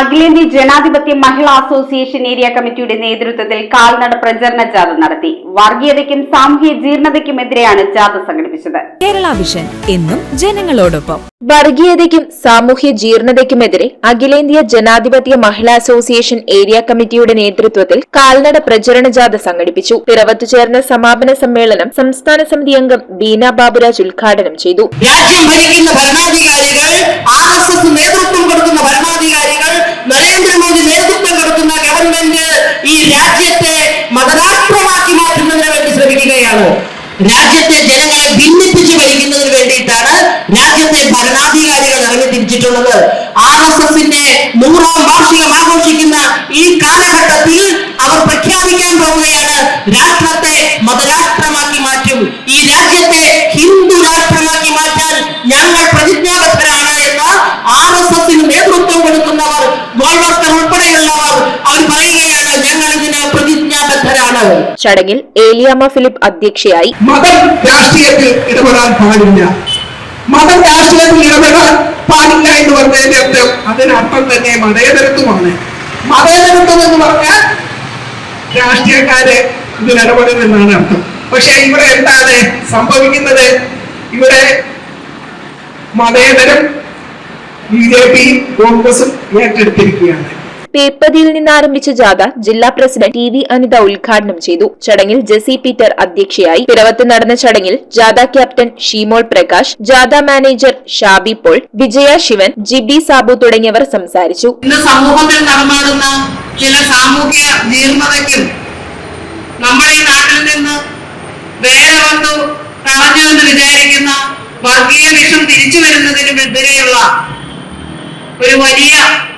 അഖിലേന്ത്യാ ജനാധിപത്യ മഹിളാ association area കമ്മിറ്റിയുടെ നേതൃത്വത്തിൽ കാൽനട പ്രചരണ ജാഥ നടത്തി. വർഗീയതയ്ക്കും സാമൂഹ്യ ജീർണതയ്ക്കുമെതിരെയാണ് ജാഥ സംഘടിപ്പിച്ചത്. കേരള വിഷൻ എന്നും ജനങ്ങളോടൊപ്പം. വർഗീയതയ്ക്കും സാമൂഹ്യ ജീർണതയ്ക്കുമെതിരെ അഖിലേന്ത്യാ ജനാധിപത്യ മഹിളാ അസോസിയേഷൻ ഏരിയ കമ്മിറ്റിയുടെ നേതൃത്വത്തിൽ കാൽനട പ്രചരണ ജാഥ സംഘടിപ്പിച്ചു. പിറവത്തു ചേർന്ന സമാപന സമ്മേളനം സംസ്ഥാന സമിതി അംഗം ബീന ബാബുരാജ് ഉദ്ഘാടനം ചെയ്തു. രാജ്യം ഭരിക്കുന്ന ഭരണാധികാരികൾ ആർ എസ് എസ് നേതൃത്വം കൊടുക്കുന്ന ഭരണാധികാരികൾ നരേന്ദ്രമോദി നേതൃത്വം കൊടുക്കുന്ന ഗവൺമെന്റ് ഈ രാജ്യത്തെ മതരാഷ്ട്രമാക്കി മാറ്റുന്നതിന് വേണ്ടി ശ്രമിക്കുകയാണ്? രാജ്യത്തെ ജനങ്ങളെ ഭിന്നിപ്പിച്ച് വലിക്കുന്നതിന് വേണ്ടിയിട്ടാണ് രാജ്യത്തെ ഭരണാധികാരികൾ ഇറങ്ങി തിരിച്ചിട്ടുള്ളത്. ആർ എസ് എസിന്റെ നൂറാം വാർഷികം ആഘോഷിക്കുന്ന ഈ കാലഘട്ടത്തിൽ അവർ പ്രഖ്യാപിക്കാൻ പോവുകയാണ്. രാഷ്ട്രത്തെ മതരാഷ്ട്രമാക്കി മാറ്റും. ഈ രാജ്യത്തെ പ്രതിജ്ഞാബദ്ധരാണ് ചടങ്ങിൽ ഏലിയാമ്മ ഫിലിപ്പ് അധ്യക്ഷയായി. മതം രാഷ്ട്രീയത്തിൽ ഇടപെടാൻ പാടില്ല. മതം രാഷ്ട്രീയത്തിൽ ഇടപെടാൻ പാടില്ല എന്ന് പറഞ്ഞതിന്റെ അർത്ഥം അതിനർത്ഥം തന്നെ മതേതരത്വമാണ്. മതേതരത്വം എന്ന് പറഞ്ഞാൽ രാഷ്ട്രീയക്കാരെ ഇതിൽ ഇടപെടുമെന്നാണ് അർത്ഥം. പക്ഷെ ഇവിടെ എന്താണ് സംഭവിക്കുന്നത്? ഇവിടെ മതേതരം ബി ജെ പിയും കോൺഗ്രസും ഏറ്റെടുത്തിരിക്കുകയാണ്. പേപ്പതിയിൽ നിന്ന് ആരംഭിച്ച ജാഥ ജില്ലാ പ്രസിഡന്റ് ടി വി അനിത ഉദ്ഘാടനം ചെയ്തു. ചടങ്ങിൽ ജെസി പീറ്റർ അധ്യക്ഷയായി. പിറവത്ത് നടന്ന ചടങ്ങിൽ ജാഥ ക്യാപ്റ്റൻ ഷീമോൾ പ്രകാശ് ജാഥ മാനേജർ ഷാബി പോൾ വിജയ ശിവൻ ജിബി സാബു തുടങ്ങിയവർ സംസാരിച്ചു. ഇന്ന് സമൂഹത്തിൽ നടമാടുന്ന ചില സാമൂഹ്യ ജീർണതയ്ക്കും നമ്മുടെ നാട്ടിൽ നിന്ന് വേറെ വന്നു കളഞ്ഞു എന്ന് വിചാരിക്കുന്ന വർഗീയ വിഷം തിരിച്ചു വരുന്നതിനും എതിരെയുള്ള ഒരു വലിയ